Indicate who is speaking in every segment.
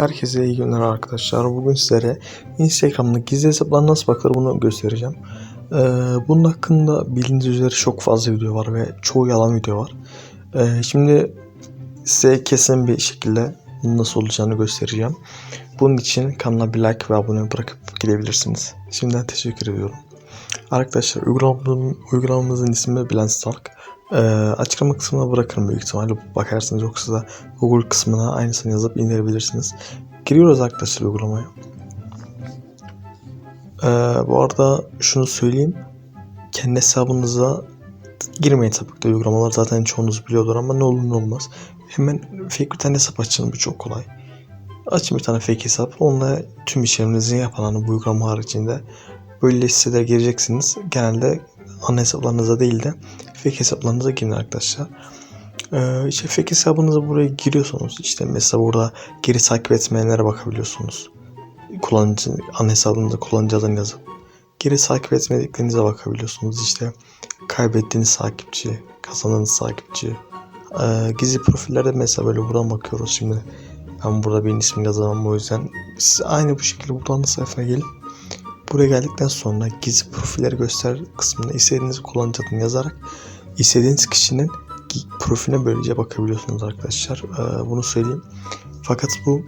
Speaker 1: Herkese iyi günler arkadaşlar. Bugün sizlere Instagram'da gizli hesaplar nasıl bakılır bunu göstereceğim. Ee, bunun hakkında bildiğiniz üzere çok fazla video var ve çoğu yalan video var. Ee, şimdi size kesin bir şekilde nasıl olacağını göstereceğim. Bunun için kanala bir like ve abone bırakıp gidebilirsiniz. Şimdiden teşekkür ediyorum. Arkadaşlar uygulamamızın, uygulamamızın ismi Blend Stalk. Ee, açıklama kısmına bırakırım büyük ihtimalle bakarsınız yoksa da Google kısmına aynısını yazıp indirebilirsiniz. Giriyoruz arkadaşlar uygulamaya. Ee, bu arada şunu söyleyeyim. Kendi hesabınıza girmeyin tabii ki uygulamalar zaten çoğunuz biliyordur ama ne olur ne olmaz. Hemen fake bir tane hesap açın bu çok kolay. Açın bir tane fake hesap. Onunla tüm işlemlerinizi yapın hani bu uygulama haricinde. Böyle sitelere gireceksiniz. Genelde ana hesaplarınıza değil de fake hesaplarınıza girin arkadaşlar. Ee, işte fake hesabınıza buraya giriyorsunuz. İşte mesela burada geri takip etmeyenlere bakabiliyorsunuz. Kullanıcı, ana hesabınızda kullanıcı adını yazıp geri takip etmediklerinize bakabiliyorsunuz. İşte kaybettiğiniz takipçi, kazandığınız takipçi. Ee, gizli profillerde mesela böyle buradan bakıyoruz şimdi. Ben burada benim ismini yazamam o yüzden siz aynı bu şekilde buradan da sayfaya gelip Buraya geldikten sonra gizli profilleri göster kısmına istediğiniz kullanıcı adını yazarak istediğiniz kişinin profiline böylece bakabiliyorsunuz arkadaşlar. Ee, bunu söyleyeyim. Fakat bu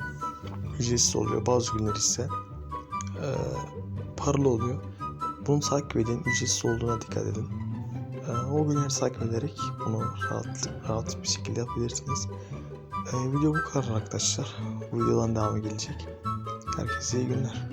Speaker 1: ücretsiz oluyor. Bazı günler ise e, paralı oluyor. Bunu takip edin. Ücretsiz olduğuna dikkat edin. Ee, o günleri takip ederek bunu rahat, rahat bir şekilde yapabilirsiniz. Ee, video bu kadar arkadaşlar. Bu videodan devamı gelecek. Herkese iyi günler.